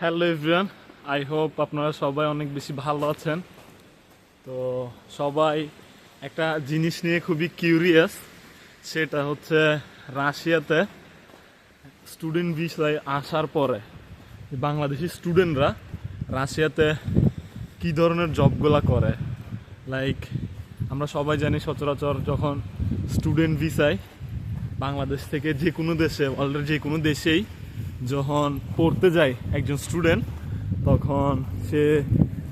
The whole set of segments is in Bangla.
হ্যালো এভরিওয়ান আই হোপ আপনারা সবাই অনেক বেশি ভালো আছেন। তো সবাই একটা জিনিস নিয়ে খুবই কিউরিয়াস সেটা হচ্ছে রাশিয়াতে স্টুডেন্ট ভিসায় আসার পরে বাংলাদেশি স্টুডেন্টরা রাশিয়াতে কি ধরনের জবগুলা করে? লাইক আমরা সবাই জানি সচরাচর যখন স্টুডেন্ট ভিসায় বাংলাদেশ থেকে যে কোনো দেশে অলরেডি যে কোনো দেশেই যখন পড়তে যায় একজন স্টুডেন্ট তখন সে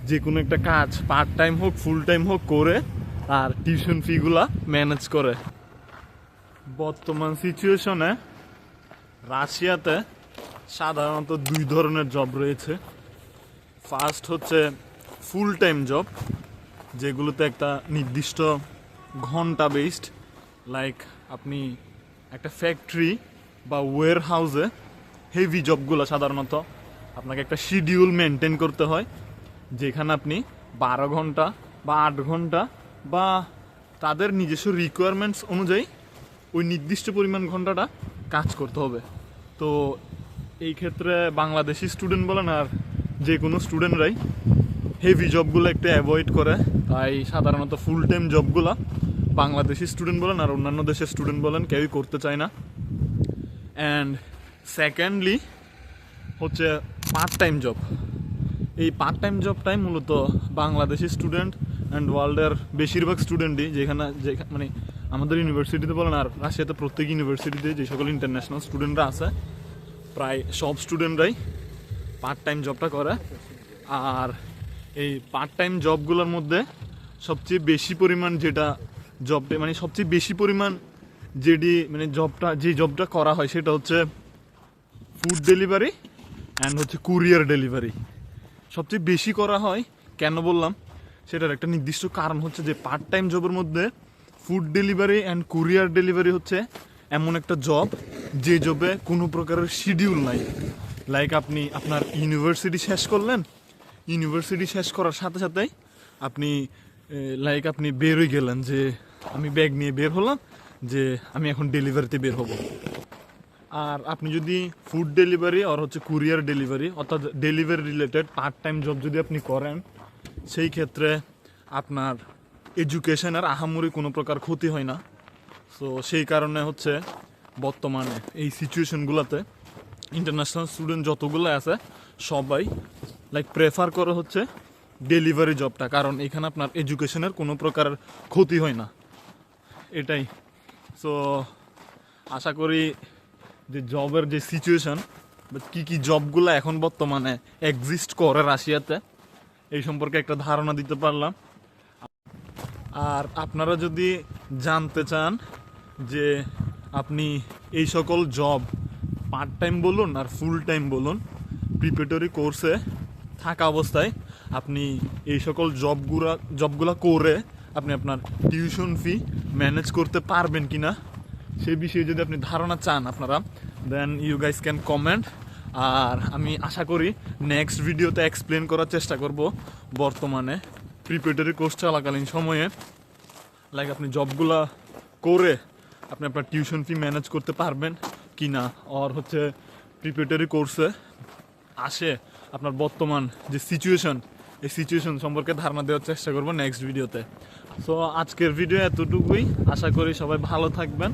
যে কোনো একটা কাজ পার্ট টাইম হোক ফুল টাইম হোক করে আর টিউশন ফিগুলা ম্যানেজ করে। বর্তমান সিচুয়েশনে রাশিয়াতে সাধারণত দুই ধরনের জব রয়েছে। ফার্স্ট হচ্ছে ফুল টাইম জব যেগুলোতে একটা নির্দিষ্ট ঘণ্টা বেসড লাইক আপনি একটা ফ্যাক্টরি বা ওয়ার হাউসে হেভি জবগুলো সাধারণত আপনাকে একটা শিডিউল মেনটেন করতে হয়, যেখানে আপনি বারো ঘণ্টা বা আট ঘণ্টা বা তাদের নিজস্ব রিকোয়ারমেন্টস অনুযায়ী ওই নির্দিষ্ট পরিমাণ ঘন্টাটা কাজ করতে হবে। তো এই ক্ষেত্রে বাংলাদেশি স্টুডেন্ট বলেন আর যে কোনো স্টুডেন্টরাই হেভি জবগুলো একটু অ্যাভয়েড করে। তাই সাধারণত ফুল টাইম জবগুলো বাংলাদেশি স্টুডেন্ট বলেন আর অন্যান্য দেশের স্টুডেন্ট বলেন কেউই করতে চায় না। অ্যান্ড সেকেন্ডলি হচ্ছে পার্ট টাইম জব এই পার্ট টাইম জবটাই মূলত বাংলাদেশি স্টুডেন্ট অ্যান্ড ওয়ার্ল্ডের বেশিরভাগ স্টুডেন্টই যেখানে যেখানে মানে আমাদের ইউনিভার্সিটিতে বলেন আর রাশিয়াতে প্রত্যেক ইউনিভার্সিটিতে যে সকল ইন্টারন্যাশনাল স্টুডেন্টরা আছে, প্রায় সব স্টুডেন্টরাই পার্ট টাইম জবটা করে। আর এই পার্ট টাইম জবগুলোর মধ্যে সবচেয়ে বেশি পরিমাণ যেটা জবটা মানে সবচেয়ে বেশি পরিমাণ যেটি মানে জবটা যে জবটা করা হয় সেটা হচ্ছে ফুড ডেলিভারি অ্যান্ড হচ্ছে কুরিয়ার ডেলিভারি সবচেয়ে বেশি করা হয়, কেন বললাম? সেটার একটা নির্দিষ্ট কারণ হচ্ছে যে পার্ট টাইম জবের মধ্যে food delivery and courier delivery হচ্ছে এমন একটা জব যে জবে কোনো প্রকারের শিডিউল নাই। লাইক আপনি আপনার ইউনিভার্সিটি শেষ করলেন ইউনিভার্সিটি শেষ করার সাথে সাথেই আপনি লাইক আপনি বেরোই গেলেন যে আমি ব্যাগ নিয়ে বের হলাম, যে আমি এখন ডেলিভারিতে বের হব। আর আপনি যদি ফুড ডেলিভারি আর হচ্ছে কুরিয়ার ডেলিভারি অর্থাৎ delivery related part time job যদি আপনি করেন, সেই ক্ষেত্রে আপনার এডুকেশন আর আহামরি কোনো প্রকার ক্ষতি হয় না। সো সেই কারণে হচ্ছে বর্তমানে এই সিচুয়েশনগুলোতে ইন্টারন্যাশনাল স্টুডেন্ট যতগুলো আছে, সবাই লাইক প্রেফার করে হচ্ছে ডেলিভারি জবটা কারণ এখানে আপনার এডুকেশনের কোনো প্রকার ক্ষতি হয় না। এটাই। সো আশা করি যে জবের যে সিচুয়েশন কি কি জবগুলো এখন বর্তমানে এক্সিস্ট করে রাশিয়াতে, এই সম্পর্কে একটা ধারণা দিতে পারলাম। আর আপনারা যদি জানতে চান যে আপনি এই সকল জব পার্ট টাইম বলুন আর ফুল টাইম বলুন প্রিপারেটরি কোর্সে থাকা অবস্থায় আপনি এই সকল জবগুলা জবগুলা করে আপনি আপনার টিউশন ফি ম্যানেজ করতে পারবেন কি না সেই বিষয়ে যদি আপনি ধারণা চান আপনারা then you guys can comment আর আমি আশা করি নেক্সট ভিডিওতে এক্সপ্লেন করার চেষ্টা করব বর্তমানে প্রিপারেটরি কোর্স চলাকালীন সময়ে। লাইক আপনি জবগুলা করে আপনি আপনার টিউশন ফি ম্যানেজ করতে পারবেন কি না আর হচ্ছে প্রিপারেটরি কোর্সে আসে আপনার বর্তমান যে সিচুয়েশন এই সিচুয়েশন সম্পর্কে ধারণা দেওয়ার চেষ্টা করব নেক্সট ভিডিওতে সো আজকের ভিডিও এতটুকুই। আশা করি সবাই ভালো থাকবেন।